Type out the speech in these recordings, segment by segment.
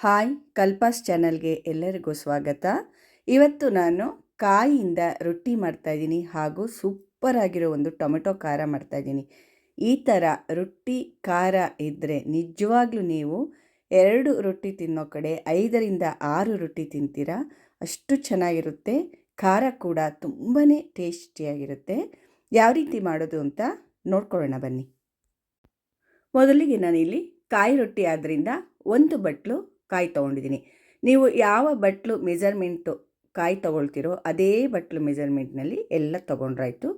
Hi, ಕಲ್ಪಾಸ್ ಚಾನಲ್ಗೆ ಎಲ್ಲರಿಗೂ ಸ್ವಾಗತ. ಇವತ್ತು ನಾನು ಕಾಯಿಯಿಂದ ರೊಟ್ಟಿ ಮಾಡ್ತಾಯಿದ್ದೀನಿ ಹಾಗೂ ಸೂಪರ್ ಆಗಿರೋ ಒಂದು ಟೊಮೆಟೊ ಖಾರ ಮಾಡ್ತಾಯಿದ್ದೀನಿ ಈ ಥರ ರೊಟ್ಟಿ ಖಾರ ಇದ್ದರೆ ನಿಜವಾಗ್ಲೂ ನೀವು ಎರಡು ರೊಟ್ಟಿ ತಿನ್ನೋ ಕಡೆ ಐದರಿಂದ ಆರು ರೊಟ್ಟಿ ತಿಂತೀರಾ? ಅಷ್ಟು ಚೆನ್ನಾಗಿರುತ್ತೆ. ಖಾರ ಕೂಡ ತುಂಬಾ ಟೇಸ್ಟಿಯಾಗಿರುತ್ತೆ. ಯಾವ ರೀತಿ ಮಾಡೋದು ಅಂತ ನೋಡ್ಕೊಳ್ಳೋಣ ಬನ್ನಿ. ಮೊದಲಿಗೆ ನಾನಿಲ್ಲಿ ಕಾಯಿ ರೊಟ್ಟಿ ಆದ್ದರಿಂದ ಒಂದು ಬಟ್ಲು ಕಾಯಿ ತೊಗೊಂಡಿದ್ದೀನಿ. ನೀವು ಯಾವ ಬಟ್ಲು ಮೆಜರ್ಮೆಂಟು ಕಾಯಿ ತೊಗೊಳ್ತಿರೋ ಅದೇ ಬಟ್ಲು ಮೆಜರ್ಮೆಂಟ್ನಲ್ಲಿ ಎಲ್ಲ ತೊಗೊಂಡ್ರಾಯ್ತು.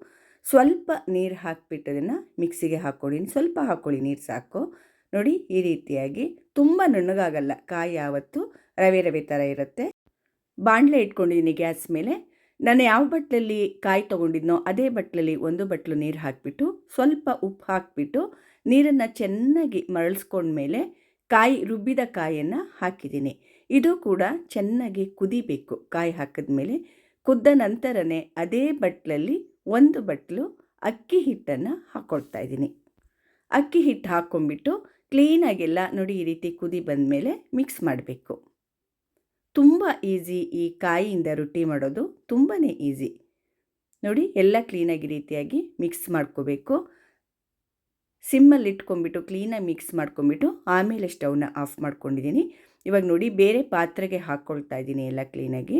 ಸ್ವಲ್ಪ ನೀರು ಹಾಕಿಬಿಟ್ಟು ಅದನ್ನು ಮಿಕ್ಸಿಗೆ ಹಾಕ್ಕೊಳ್ಳಿ, ಸ್ವಲ್ಪ ಹಾಕ್ಕೊಳ್ಳಿ ನೀರು ಸಾಕು. ನೋಡಿ ಈ ರೀತಿಯಾಗಿ ತುಂಬ ನುಣ್ಣಗಾಗಲ್ಲ ಕಾಯಿ ಯಾವತ್ತು, ರವೆ ರವೆ ಥರ ಇರುತ್ತೆ. ಬಾಣಲೆ ಇಟ್ಕೊಂಡಿದ್ದೀನಿ ಗ್ಯಾಸ್ ಮೇಲೆ. ನಾನು ಯಾವ ಬಟ್ಲಲ್ಲಿ ಕಾಯಿ ತೊಗೊಂಡಿದ್ನೋ ಅದೇ ಬಟ್ಲಲ್ಲಿ ಒಂದು ಬಟ್ಲು ನೀರು ಹಾಕಿಬಿಟ್ಟು ಸ್ವಲ್ಪ ಉಪ್ಪು ಹಾಕಿಬಿಟ್ಟು ನೀರನ್ನು ಚೆನ್ನಾಗಿ ಮರಳಿಸ್ಕೊಂಡ್ಮೇಲೆ ಕಾಯಿ, ರುಬ್ಬಿದ ಕಾಯನ್ನು ಹಾಕಿದ್ದೀನಿ. ಇದು ಕೂಡ ಚೆನ್ನಾಗಿ ಕುದಿಬೇಕು. ಕಾಯಿ ಹಾಕಿದ ಮೇಲೆ ಕುದ್ದ ನಂತರನೇ ಅದೇ ಬಟ್ಲಲ್ಲಿ ಒಂದು ಬಟ್ಲು ಅಕ್ಕಿ ಹಿಟ್ಟನ್ನು ಹಾಕ್ಕೊಳ್ತಾ ಇದ್ದೀನಿ. ಅಕ್ಕಿ ಹಿಟ್ಟು ಹಾಕ್ಕೊಂಬಿಟ್ಟು ಕ್ಲೀನಾಗೆಲ್ಲ ನೋಡಿ ಈ ರೀತಿ ಕುದಿ ಬಂದ ಮೇಲೆ ಮಿಕ್ಸ್ ಮಾಡಬೇಕು. ತುಂಬ ಈಸಿ ಈ ಕಾಯಿಯಿಂದ ರೊಟ್ಟಿ ಮಾಡೋದು ತುಂಬಾ ಈಸಿ ನೋಡಿ ಎಲ್ಲ ಕ್ಲೀನಾಗಿ ರೀತಿಯಾಗಿ ಮಿಕ್ಸ್ ಮಾಡ್ಕೋಬೇಕು. ಸಿಮ್ಮಲ್ಲಿ ಇಟ್ಕೊಂಡ್ಬಿಟ್ಟು ಕ್ಲೀನಾಗಿ ಮಿಕ್ಸ್ ಮಾಡ್ಕೊಂಬಿಟ್ಟು ಆಮೇಲೆ ಸ್ಟವ್ನ ಆಫ್ ಮಾಡ್ಕೊಂಡಿದ್ದೀನಿ. ಇವಾಗ ನೋಡಿ ಬೇರೆ ಪಾತ್ರೆಗೆ ಹಾಕ್ಕೊಳ್ತಾ ಇದ್ದೀನಿ ಎಲ್ಲ ಕ್ಲೀನಾಗಿ.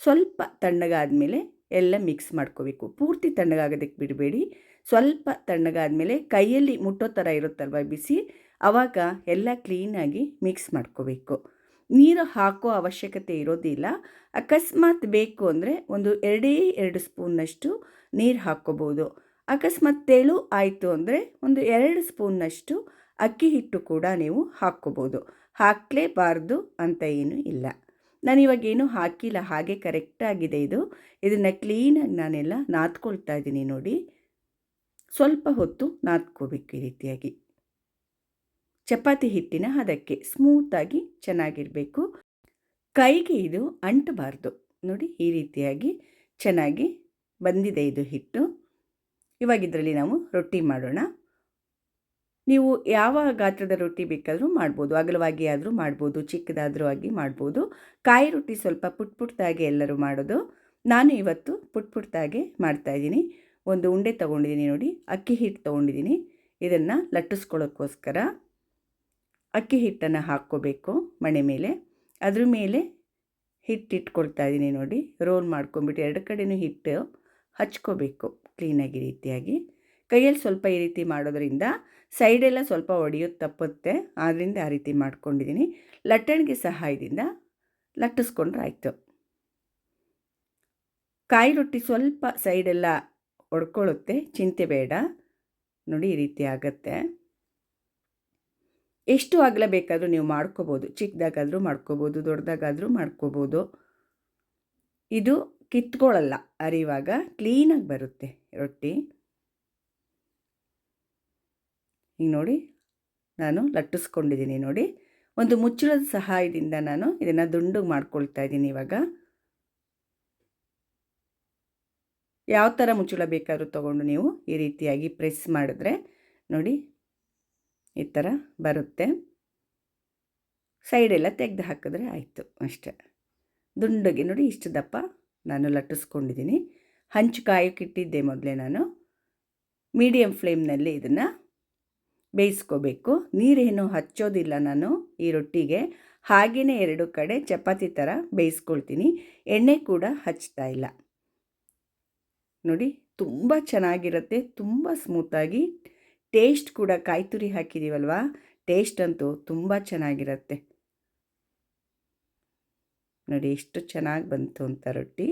ಸ್ವಲ್ಪ ತಣ್ಣಗಾದಮೇಲೆ ಎಲ್ಲ ಮಿಕ್ಸ್ ಮಾಡ್ಕೋಬೇಕು. ಪೂರ್ತಿ ತಣ್ಣಗಾಗೋದಕ್ಕೆ ಬಿಡಬೇಡಿ. ಸ್ವಲ್ಪ ತಣ್ಣಗಾದಮೇಲೆ ಕೈಯಲ್ಲಿ ಮುಟ್ಟೋ ಥರ ಇರುತ್ತಲ್ವ ಬಿಸಿ? ಆವಾಗ ಎಲ್ಲ ಕ್ಲೀನಾಗಿ ಮಿಕ್ಸ್ ಮಾಡ್ಕೋಬೇಕು. ನೀರು ಹಾಕೋ ಅವಶ್ಯಕತೆ ಇರೋದಿಲ್ಲ. ಅಕಸ್ಮಾತ್ ಬೇಕು ಅಂದರೆ ಒಂದು ಎರಡೇ ಎರಡು ಸ್ಪೂನ್ನಷ್ಟು ನೀರು ಹಾಕ್ಕೋಬೋದು. ಅಕಸ್ಮಾತ್ ತೇಳು ಆಯಿತು ಅಂದರೆ ಒಂದು ಎರಡು ಸ್ಪೂನ್ನಷ್ಟು ಅಕ್ಕಿ ಹಿಟ್ಟು ಕೂಡ ನೀವು ಹಾಕ್ಕೋಬೋದು. ಹಾಕಲೇಬಾರ್ದು ಅಂತ ಏನೂ ಇಲ್ಲ. ನಾನು ಇವಾಗ ಏನೂ ಹಾಕಿಲ್ಲ, ಹಾಗೆ ಕರೆಕ್ಟಾಗಿದೆ ಇದು. ಇದನ್ನು ಕ್ಲೀನಾಗಿ ನಾನೆಲ್ಲ ನಾದ್ಕೊಳ್ತಾ ಇದ್ದೀನಿ ನೋಡಿ. ಸ್ವಲ್ಪ ಹೊತ್ತು ನಾದ್ಕೋಬೇಕು ಈ ರೀತಿಯಾಗಿ. ಚಪಾತಿ ಹಿಟ್ಟಿನ ಅದಕ್ಕೆ ಸ್ಮೂತಾಗಿ ಚೆನ್ನಾಗಿರಬೇಕು. ಕೈಗೆ ಇದು ಅಂಟಬಾರ್ದು. ನೋಡಿ ಈ ರೀತಿಯಾಗಿ ಚೆನ್ನಾಗಿ ಬಂದಿದೆ ಇದು ಹಿಟ್ಟು. ಇವಾಗ ಇದರಲ್ಲಿ ನಾವು ರೊಟ್ಟಿ ಮಾಡೋಣ. ನೀವು ಯಾವ ಗಾತ್ರದ ರೊಟ್ಟಿ ಬೇಕಾದರೂ ಮಾಡ್ಬೋದು. ಅಗಲವಾಗಿ ಆದರೂ ಮಾಡ್ಬೋದು, ಚಿಕ್ಕದಾದರೂ ಆಗಿ ಮಾಡ್ಬೋದು. ಕಾಯಿ ರೊಟ್ಟಿ ಸ್ವಲ್ಪ ಪುಟ್ ಪುಟ್ಟದಾಗೆ ಎಲ್ಲರೂ ಮಾಡೋದು. ನಾನು ಇವತ್ತು ಪುಟ್ ಪುಟ್ಟದಾಗೆ ಮಾಡ್ತಾಯಿದ್ದೀನಿ ಒಂದು ಉಂಡೆ ತೊಗೊಂಡಿದ್ದೀನಿ ನೋಡಿ, ಅಕ್ಕಿ ಹಿಟ್ಟು ತೊಗೊಂಡಿದ್ದೀನಿ. ಇದನ್ನು ಲಟ್ಟಿಸ್ಕೊಳ್ಳೋಕ್ಕೋಸ್ಕರ ಅಕ್ಕಿ ಹಿಟ್ಟನ್ನು ಹಾಕ್ಕೋಬೇಕು ಮಣೆ ಮೇಲೆ. ಅದ್ರ ಮೇಲೆ ಹಿಟ್ಟು ಇಟ್ಕೊಳ್ತಾ ಇದ್ದೀನಿ ನೋಡಿ, ರೋಲ್ ಮಾಡ್ಕೊಂಬಿಟ್ಟು ಎರಡು ಕಡೆಯೂ ಹಿಟ್ಟು ಹಚ್ಕೋಬೇಕು ಕ್ಲೀನಾಗಿ ರೀತಿಯಾಗಿ. ಕೈಯಲ್ಲಿ ಸ್ವಲ್ಪ ಈ ರೀತಿ ಮಾಡೋದ್ರಿಂದ ಸೈಡೆಲ್ಲ ಸ್ವಲ್ಪ ಒಡೆಯೋದು ತಪ್ಪುತ್ತೆ. ಆದ್ದರಿಂದ ಆ ರೀತಿ ಮಾಡ್ಕೊಂಡಿದ್ದೀನಿ ಲಟ್ಟಣಿಗೆ ಸಹಾಯದಿಂದ ಲಟ್ಟಿಸ್ಕೊಂಡ್ರೆ ಆಯಿತು. ಕಾಯಿ ರೊಟ್ಟಿ ಸ್ವಲ್ಪ ಸೈಡೆಲ್ಲ ಒಡ್ಕೊಳ್ಳುತ್ತೆ. ಚಿಂತೆ ಬೇಡ. ನೋಡಿ ಈ ರೀತಿ ಆಗುತ್ತೆ. ಎಷ್ಟು ಆಗಲೇ ಬೇಕಾದರೂ ನೀವು ಮಾಡ್ಕೋಬೋದು. ಚಿಕ್ಕದಾಗಾದರೂ ಮಾಡ್ಕೋಬೋದು, ದೊಡ್ಡದಾಗಾದರೂ ಮಾಡ್ಕೋಬೋದು. ಇದು ಕಿತ್ಕೊಳ್ಳಲ್ಲ. ಅರಿವಾಗ ಕ್ಲೀನಾಗಿ ಬರುತ್ತೆ ರೊಟ್ಟಿ. ಈಗ ನೋಡಿ, ನಾನು ಲಟ್ಟಿಸ್ಕೊಂಡಿದ್ದೀನಿ ನೋಡಿ. ಒಂದು ಮುಚ್ಚಳದ ಸಹಾಯದಿಂದ ನಾನು ಇದನ್ನು ದುಂಡು ಮಾಡ್ಕೊಳ್ತಾ ಇದ್ದೀನಿ ಇವಾಗ. ಯಾವ ಥರ ಮುಚ್ಚಳ ಬೇಕಾದರೂ ತೊಗೊಂಡು ನೀವು ಈ ರೀತಿಯಾಗಿ ಪ್ರೆಸ್ ಮಾಡಿದ್ರೆ ನೋಡಿ, ಈ ಥರ ಬರುತ್ತೆ. ಸೈಡೆಲ್ಲ ತೆಗೆದು ಹಾಕಿದ್ರೆ ಆಯಿತು ಅಷ್ಟೆ. ದುಂಡಗೆ ನೋಡಿ ಇಷ್ಟು ದಪ್ಪ ನಾನು ಲಟ್ಟಿಸ್ಕೊಂಡಿದ್ದೀನಿ. ಹಂಚು ಕಾಯೋಕ್ಕಿಟ್ಟಿದ್ದೆ ಮೊದಲೇ ನಾನು. ಮೀಡಿಯಮ್ ಫ್ಲೇಮ್ನಲ್ಲಿ ಇದನ್ನು ಬೇಯಿಸ್ಕೋಬೇಕು. ನೀರೇನು ಹಚ್ಚೋದಿಲ್ಲ ನಾನು ಈ ರೊಟ್ಟಿಗೆ. ಹಾಗೆಯೇ ಎರಡು ಕಡೆ ಚಪಾತಿ ಥರ ಬೇಯಿಸ್ಕೊಳ್ತೀನಿ. ಎಣ್ಣೆ ಕೂಡ ಹಚ್ತಾ ಇಲ್ಲ. ನೋಡಿ, ತುಂಬ ಚೆನ್ನಾಗಿರುತ್ತೆ, ತುಂಬ ಸ್ಮೂತಾಗಿ ಟೇಸ್ಟ್ ಕೂಡ ಕಾಯಿ ತುರಿ ಹಾಕಿದ್ದೀವಲ್ವ ಟೇಸ್ಟ್ ಅಂತೂ ತುಂಬ ಚೆನ್ನಾಗಿರುತ್ತೆ. ನೋಡಿ ಎಷ್ಟು ಚೆನ್ನಾಗಿ ಬಂತು ಅಂತ ರೊಟ್ಟಿ.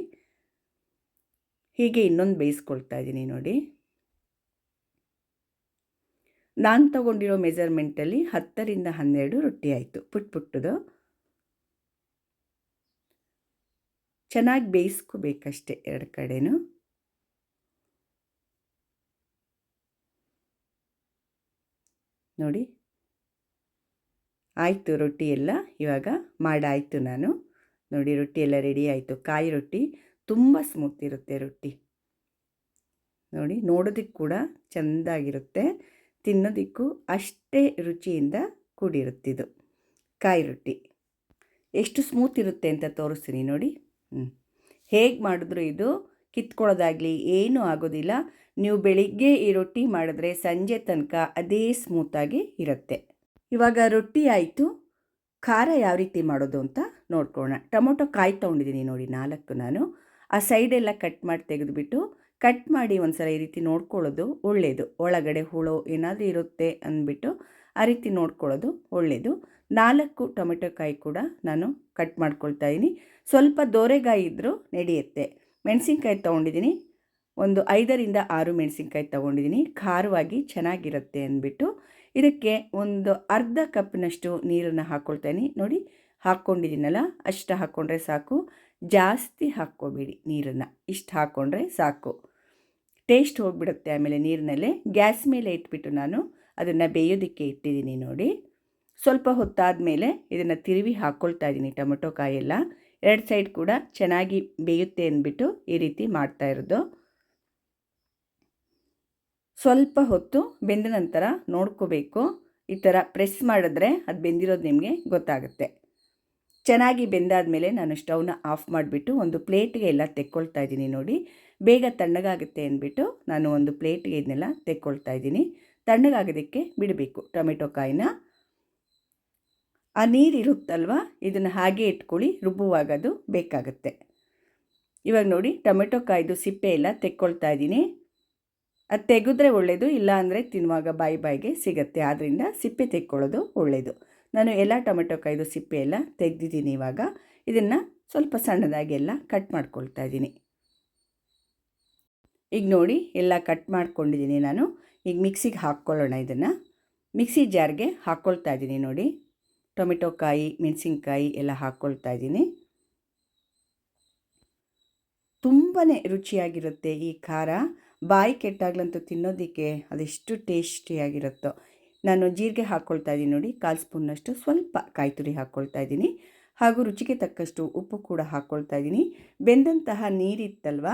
ಹೀಗೆ ಇನ್ನೊಂದು ಬೇಯಿಸ್ಕೊಳ್ತಾ ಇದ್ದೀನಿ ನೋಡಿ. ನಾನು ತಗೊಂಡಿರೋ ಮೆಜರ್ಮೆಂಟಲ್ಲಿ ಹತ್ತರಿಂದ ಹನ್ನೆರಡು ರೊಟ್ಟಿ ಆಯಿತು, ಪುಟ್ ಪುಟ್ಟದು. ಚೆನ್ನಾಗಿ ಬೇಯಿಸ್ಕೋಬೇಕಷ್ಟೆ ಎರಡು ಕಡೆನೂ. ನೋಡಿ. ಆಯಿತು ರೊಟ್ಟಿ ಎಲ್ಲ ಇವಾಗ ಮಾಡಾಯಿತು ನಾನು. ನೋಡಿ ರೊಟ್ಟಿ ಎಲ್ಲ ರೆಡಿ ಆಯಿತು. ಕಾಯಿ ರೊಟ್ಟಿ ತುಂಬ ಸ್ಮೂತ್ ಇರುತ್ತೆ ರೊಟ್ಟಿ. ನೋಡಿ ನೋಡೋದಕ್ಕೆ ಕೂಡ ಚೆಂದಾಗಿರುತ್ತೆ. ತಿನ್ನೋದಕ್ಕೂ ಅಷ್ಟೇ ರುಚಿಯಿಂದ ಕೂಡಿರುತ್ತಿದ್ದು ಕಾಯಿ ರೊಟ್ಟಿ. ಎಷ್ಟು ಸ್ಮೂತ್ ಇರುತ್ತೆ ಅಂತ ತೋರಿಸ್ತೀನಿ ನೋಡಿ. ಹ್ಞೂ ಹೇಗೆ ಮಾಡಿದ್ರು ಇದು? ಕಿತ್ಕೊಳ್ಳೋದಾಗಲಿ ಏನೂ ಆಗೋದಿಲ್ಲ. ನೀವು ಬೆಳಿಗ್ಗೆ ಈ ರೊಟ್ಟಿ ಮಾಡಿದ್ರೆ ಸಂಜೆ ತನಕ ಅದೇ ಸ್ಮೂತಾಗಿ ಇರುತ್ತೆ. ಇವಾಗ ರೊಟ್ಟಿ ಆಯಿತು. ಖಾರ ಯಾವ ರೀತಿ ಮಾಡೋದು ಅಂತ ನೋಡ್ಕೋಣ ಟೊಮೊಟೊ ಕಾಯಿ ತೊಗೊಂಡಿದ್ದೀನಿ ನೋಡಿ ನಾಲ್ಕು ನಾನು. ಆ ಸೈಡೆಲ್ಲ ಕಟ್ ಮಾಡಿ ತೆಗೆದುಬಿಟ್ಟು ಕಟ್ ಮಾಡಿ ಒಂದು ಸಲ ಈ ರೀತಿ ನೋಡ್ಕೊಳ್ಳೋದು ಒಳ್ಳೆಯದು ಒಳಗಡೆ ಹುಳು ಏನಾದರೂ ಇರುತ್ತೆ ಅಂದ್ಬಿಟ್ಟು ಆ ರೀತಿ ನೋಡ್ಕೊಳ್ಳೋದು ಒಳ್ಳೆಯದು ನಾಲ್ಕು ಟೊಮೆಟೊ ಕಾಯಿ ಕೂಡ ನಾನು ಕಟ್ ಮಾಡ್ಕೊಳ್ತಾ ಇದ್ದೀನಿ ಸ್ವಲ್ಪ ದೋರೆಗಾಯಿ ಇದ್ದರೂ ನಡೆಯುತ್ತೆ. ಮೆಣಸಿನ್ಕಾಯಿ ತೊಗೊಂಡಿದ್ದೀನಿ. ಒಂದು ಐದರಿಂದ ಆರು ಮೆಣಸಿನ್ಕಾಯಿ ತೊಗೊಂಡಿದ್ದೀನಿ. ಖಾರವಾಗಿ ಚೆನ್ನಾಗಿರುತ್ತೆ ಅಂದ್ಬಿಟ್ಟು ಇದಕ್ಕೆ ಒಂದು ಅರ್ಧ ಕಪ್ನಷ್ಟು ನೀರನ್ನು ಹಾಕ್ಕೊಳ್ತೇನೆ ನೋಡಿ, ಹಾಕ್ಕೊಂಡಿದ್ದೀನಲ್ಲ, ಅಷ್ಟು ಹಾಕ್ಕೊಂಡ್ರೆ ಸಾಕು. ಜಾಸ್ತಿ ಹಾಕ್ಕೋಬೇಡಿ ನೀರನ್ನು. ಇಷ್ಟು ಹಾಕ್ಕೊಂಡ್ರೆ ಸಾಕು. ಟೇಸ್ಟ್ ಹೋಗಿಬಿಡುತ್ತೆ ಆಮೇಲೆ ನೀರಿನಲ್ಲೇ. ಗ್ಯಾಸ್ ಮೇಲೆ ಇಟ್ಬಿಟ್ಟು ನಾನು ಅದನ್ನು ಬೇಯೋದಕ್ಕೆ ಇಟ್ಟಿದ್ದೀನಿ ನೋಡಿ. ಸ್ವಲ್ಪ ಹೊತ್ತಾದ ಮೇಲೆ ಇದನ್ನು ತಿರುವಿ ಹಾಕ್ಕೊಳ್ತಾ ಇದ್ದೀನಿ ಟೊಮೆಟೊ ಎಲ್ಲ ಎರಡು ಸೈಡ್ ಕೂಡ ಚೆನ್ನಾಗಿ ಬೇಯುತ್ತೆ ಅಂದ್ಬಿಟ್ಟು ಈ ರೀತಿ ಮಾಡ್ತಾ ಇರೋದು. ಸ್ವಲ್ಪ ಹೊತ್ತು ಬೆಂದ ನಂತರ ನೋಡ್ಕೋಬೇಕು. ಈ ಥರ ಪ್ರೆಸ್ ಮಾಡಿದ್ರೆ ಅದು ಬೆಂದಿರೋದು ನಿಮಗೆ ಗೊತ್ತಾಗುತ್ತೆ. ಚೆನ್ನಾಗಿ ಬೆಂದಾದ ಮೇಲೆ ನಾನು ಸ್ಟವ್ನ ಆಫ್ ಮಾಡಿಬಿಟ್ಟು ಒಂದು ಪ್ಲೇಟ್ಗೆ ಎಲ್ಲ ತೆಕ್ಕೊಳ್ತಾ ಇದ್ದೀನಿ ನೋಡಿ. ಬೇಗ ತಣ್ಣಗಾಗುತ್ತೆ ಅಂದ್ಬಿಟ್ಟು ನಾನು ಒಂದು ಪ್ಲೇಟ್ಗೆ ಇದನ್ನೆಲ್ಲ ತೆಕ್ಕೊಳ್ತಾ ಇದ್ದೀನಿ. ತಣ್ಣಗಾಗೋದಕ್ಕೆ ಬಿಡಬೇಕು ಟೊಮೆಟೊ ಕಾಯಿನ. ಆ ನೀರು ಇರುತ್ತಲ್ವ? ಇದನ್ನು ಹಾಗೆ ಇಟ್ಕೊಳ್ಳಿ, ರುಬ್ಬುವಾಗ ಅದು ಬೇಕಾಗುತ್ತೆ. ಇವಾಗ ನೋಡಿ, ಟೊಮೆಟೊ ಕಾಯ್ದು ಸಿಪ್ಪೆ ಎಲ್ಲ ತೆಕ್ಕೊಳ್ತಾ ಇದ್ದೀನಿ. ಅದು ತೆಗೆದ್ರೆ ಒಳ್ಳೆಯದು ಇಲ್ಲ ಅಂದರೆ ತಿನ್ನುವಾಗ ಬಾಯಿ ಬಾಯಿಗೆ ಸಿಗುತ್ತೆ. ಆದ್ದರಿಂದ ಸಿಪ್ಪೆ ತೆಕ್ಕೊಳ್ಳೋದು ಒಳ್ಳೆಯದು ನಾನು ಎಲ್ಲ ಟೊಮೆಟೊ ಕಾಯ್ದು ಸಿಪ್ಪೆ ಎಲ್ಲ ತೆಗೆದಿದ್ದೀನಿ ಇವಾಗ. ಇದನ್ನು ಸ್ವಲ್ಪ ಸಣ್ಣದಾಗಿ ಎಲ್ಲ ಕಟ್ ಮಾಡ್ಕೊಳ್ತಾ ಇದ್ದೀನಿ. ಈಗ ನೋಡಿ, ಎಲ್ಲ ಕಟ್ ಮಾಡ್ಕೊಂಡಿದ್ದೀನಿ ನಾನು. ಈಗ ಮಿಕ್ಸಿಗೆ ಹಾಕ್ಕೊಳ್ಳೋಣ ಇದನ್ನು. ಮಿಕ್ಸಿ ಜಾರ್ಗೆ ಹಾಕ್ಕೊಳ್ತಾ ಇದ್ದೀನಿ ನೋಡಿ. ಟೊಮೆಟೊ ಕಾಯಿ, ಮೆಣಸಿನ್ಕಾಯಿ ಎಲ್ಲ ಹಾಕ್ಕೊಳ್ತಾ ಇದ್ದೀನಿ. ತುಂಬಾ ರುಚಿಯಾಗಿರುತ್ತೆ ಈ ಖಾರ. ಬಾಯಿ ಕೆಟ್ಟಾಗ್ಲಂತೂ ತಿನ್ನೋದಕ್ಕೆ ಅದೆಷ್ಟು ಟೇಸ್ಟಿಯಾಗಿರುತ್ತೋ. ನಾನು ಜೀರಿಗೆ ಹಾಕ್ಕೊಳ್ತಾ ಇದ್ದೀನಿ ನೋಡಿ, ಕಾಲು ಸ್ಪೂನ್ನಷ್ಟು ಸ್ವಲ್ಪ ಕಾಯಿ ತುರಿ ಹಾಕ್ಕೊಳ್ತಾ ಇದ್ದೀನಿ. ಹಾಗೂ ರುಚಿಗೆ ತಕ್ಕಷ್ಟು ಉಪ್ಪು ಕೂಡ ಹಾಕ್ಕೊಳ್ತಾ ಇದ್ದೀನಿ. ಬೆಂದಂತಹ ನೀರಿತ್ತಲ್ವ,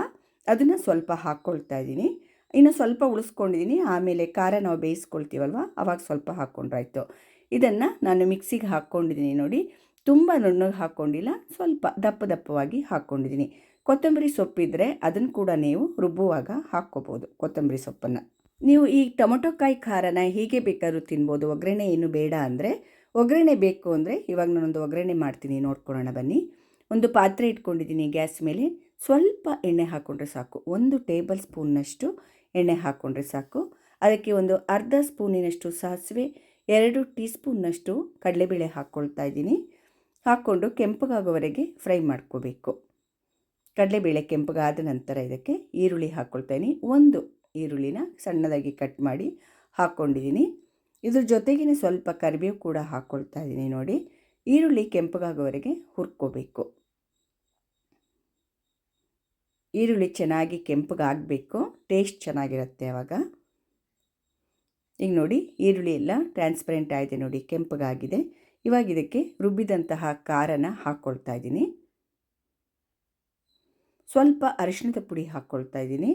ಅದನ್ನು ಸ್ವಲ್ಪ ಹಾಕ್ಕೊಳ್ತಾ ಇದ್ದೀನಿ. ಇನ್ನು ಸ್ವಲ್ಪ ಉಳಿಸ್ಕೊಂಡಿದ್ದೀನಿ, ಆಮೇಲೆ ಖಾರ ನಾವು ಬೇಯಿಸ್ಕೊಳ್ತೀವಲ್ವ, ಅವಾಗ ಸ್ವಲ್ಪ ಹಾಕ್ಕೊಂಡ್ರಾಯ್ತು ಇದನ್ನು ನಾನು ಮಿಕ್ಸಿಗೆ ಹಾಕ್ಕೊಂಡಿದ್ದೀನಿ ನೋಡಿ ತುಂಬ ನುಣ್ಣಗೆ ಹಾಕ್ಕೊಂಡಿಲ್ಲ, ಸ್ವಲ್ಪ ದಪ್ಪ ದಪ್ಪವಾಗಿ ಹಾಕ್ಕೊಂಡಿದ್ದೀನಿ. ಕೊತ್ತಂಬರಿ ಸೊಪ್ಪಿದ್ರೆ ಅದನ್ನು ಕೂಡ ನೀವು ರುಬ್ಬುವಾಗ ಹಾಕ್ಕೋಬೋದು ಕೊತ್ತಂಬರಿ ಸೊಪ್ಪನ್ನು. ನೀವು ಈ ಟೊಮೊಟೊ ಕಾಯಿ ಖಾರನ ಹೀಗೆ ಬೇಕಾದ್ರೂ ತಿನ್ಬೋದು. ಒಗ್ಗರಣೆ ಏನು ಬೇಡ ಅಂದರೆ, ಒಗ್ಗರಣೆ ಬೇಕು ಅಂದರೆ ಇವಾಗ ನಾನೊಂದು ಒಗ್ಗರಣೆ ಮಾಡ್ತೀನಿ, ನೋಡ್ಕೊಳ್ಳೋಣ ಬನ್ನಿ. ಒಂದು ಪಾತ್ರೆ ಇಟ್ಕೊಂಡಿದ್ದೀನಿ ಗ್ಯಾಸ್ ಮೇಲೆ. ಸ್ವಲ್ಪ ಎಣ್ಣೆ ಹಾಕ್ಕೊಂಡ್ರೆ ಸಾಕು. ಒಂದು ಟೇಬಲ್ ಸ್ಪೂನ್ನಷ್ಟು ಎಣ್ಣೆ ಹಾಕ್ಕೊಂಡ್ರೆ ಸಾಕು. ಅದಕ್ಕೆ ಒಂದು ಅರ್ಧ ಸ್ಪೂನಿನಷ್ಟು ಸಾಸಿವೆ, ಎರಡು ಟೀ ಸ್ಪೂನ್ನಷ್ಟು ಕಡಲೆಬೇಳೆ ಹಾಕ್ಕೊಳ್ತಾ ಇದ್ದೀನಿ. ಹಾಕ್ಕೊಂಡು ಕೆಂಪಗಾಗೋವರೆಗೆ ಫ್ರೈ ಮಾಡ್ಕೋಬೇಕು. ಕಡಲೆಬೇಳೆ ಕೆಂಪಗಾದ ನಂತರ ಇದಕ್ಕೆ ಈರುಳ್ಳಿ ಹಾಕ್ಕೊಳ್ತೀನಿ ಒಂದು ಈರುಳ್ಳಿನ ಸಣ್ಣದಾಗಿ ಕಟ್ ಮಾಡಿ ಹಾಕ್ಕೊಂಡಿದ್ದೀನಿ ಇದ್ರ ಜೊತೆಗೇ ಸ್ವಲ್ಪ ಕರಿಬೇವು ಕೂಡ ಹಾಕ್ಕೊಳ್ತಾ ಇದ್ದೀನಿ ನೋಡಿ. ಈರುಳ್ಳಿ ಕೆಂಪಗಾಗೋವರೆಗೆ ಹುರ್ಕೋಬೇಕು. ಈರುಳ್ಳಿ ಚೆನ್ನಾಗಿ ಕೆಂಪಗಾಗಬೇಕು. ಟೇಸ್ಟ್ ಚೆನ್ನಾಗಿರುತ್ತೆ ಆವಾಗ ಈಗ ನೋಡಿ ಈರುಳ್ಳಿ ಎಲ್ಲ ಟ್ರಾನ್ಸ್ಪರೆಂಟ್ ಆಗಿದೆ ನೋಡಿ, ಕೆಂಪಗಾಗಿದೆ. ಇವಾಗ ಇದಕ್ಕೆ ರುಬ್ಬಿದಂತಹ ಖಾರನ ಹಾಕ್ಕೊಳ್ತಾ ಇದ್ದೀನಿ. ಸ್ವಲ್ಪ ಅರಿಶಿಣದ ಪುಡಿ ಹಾಕ್ಕೊಳ್ತಾ ಇದ್ದೀನಿ.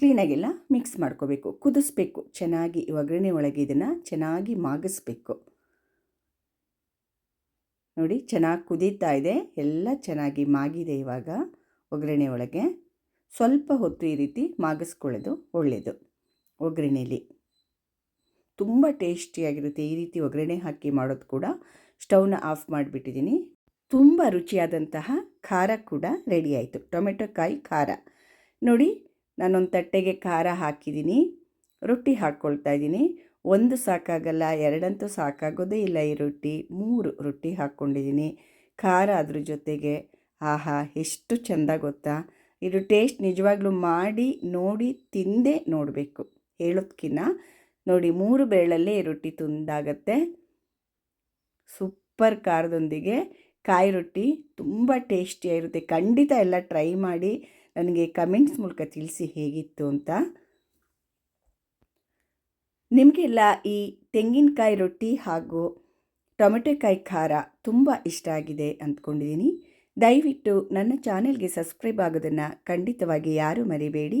ಕ್ಲೀನಾಗೆಲ್ಲ ಮಿಕ್ಸ್ ಮಾಡ್ಕೋಬೇಕು. ಕುದಿಸ್ಬೇಕು. ಚೆನ್ನಾಗಿ ಒಗ್ಗರಣೆ ಒಳಗೆ ಇದನ್ನು ಚೆನ್ನಾಗಿ ಮಾಗಿಸ್ಬೇಕು. ನೋಡಿ ಚೆನ್ನಾಗಿ ಕುದೀತಾ ಇದೆ. ಎಲ್ಲ ಚೆನ್ನಾಗಿ ಮಾಗಿದೆ ಇವಾಗ ಒಗ್ಗರಣೆ ಒಳಗೆ. ಸ್ವಲ್ಪ ಹೊತ್ತು ಈ ರೀತಿ ಮಾಗಿಸ್ಕೊಳ್ಳೋದು ಒಳ್ಳೆಯದು ಒಗ್ಗರಣೆಯಲ್ಲಿ ತುಂಬ ಟೇಸ್ಟಿಯಾಗಿರುತ್ತೆ. ಈ ರೀತಿ ಒಗ್ಗರಣೆ ಹಾಕಿ ಮಾಡೋದು ಕೂಡ ಸ್ಟವ್ನ ಆಫ್ ಮಾಡಿಬಿಟ್ಟಿದ್ದೀನಿ. ತುಂಬ ರುಚಿಯಾದಂತಹ ಖಾರ ಕೂಡ ರೆಡಿ ಆಯಿತು. ಟೊಮೆಟೊ ಕಾಯಿ ಖಾರ. ನೋಡಿ, ನಾನೊಂದು ತಟ್ಟೆಗೆ ಖಾರ ಹಾಕಿದ್ದೀನಿ. ರೊಟ್ಟಿ ಹಾಕ್ಕೊಳ್ತಾ ಇದ್ದೀನಿ. ಒಂದು ಸಾಕಾಗಲ್ಲ, ಎರಡಂತೂ ಸಾಕಾಗೋದೇ ಇಲ್ಲ ಈ ರೊಟ್ಟಿ. ಮೂರು ರೊಟ್ಟಿ ಹಾಕ್ಕೊಂಡಿದ್ದೀನಿ. ಖಾರ ಅದ್ರ ಜೊತೆಗೆ. ಆಹಾ, ಎಷ್ಟು ಚೆಂದ ಗೊತ್ತಾ? ಇದು ಟೇಸ್ಟ್ ನಿಜವಾಗ್ಲೂ ಮಾಡಿ, ನೋಡಿ, ತಿಂದೇ ನೋಡಬೇಕು. ಹೇಳೋದ್ಕಿನ್ನ ನೋಡಿ, ಮೂರು ಬೆರಳಲ್ಲೇ ರೊಟ್ಟಿ ತುಂದಾಗತ್ತೆ ಸೂಪರ್ ಖಾರದೊಂದಿಗೆ ಕಾಯಿ ರೊಟ್ಟಿ ತುಂಬ ಟೇಸ್ಟಿಯಾಗಿರುತ್ತೆ ಖಂಡಿತ ಎಲ್ಲ ಟ್ರೈ ಮಾಡಿ, ನನಗೆ ಕಮೆಂಟ್ಸ್ ಮೂಲಕ ತಿಳಿಸಿ ಹೇಗಿತ್ತು ಅಂತ. ನಿಮಗೆಲ್ಲ ಈ ತೆಂಗಿನಕಾಯಿ ರೊಟ್ಟಿ ಹಾಗೂ ಟೊಮೆಟೊಕಾಯಿ ಖಾರ ತುಂಬ ಇಷ್ಟ ಆಗಿದೆ ಅಂದ್ಕೊಂಡಿದ್ದೀನಿ. ದಯವಿಟ್ಟು ನನ್ನ ಚಾನೆಲ್ಗೆ ಸಬ್ಸ್ಕ್ರೈಬ್ ಆಗೋದನ್ನು ಖಂಡಿತವಾಗಿ ಯಾರೂ ಮರಿಬೇಡಿ.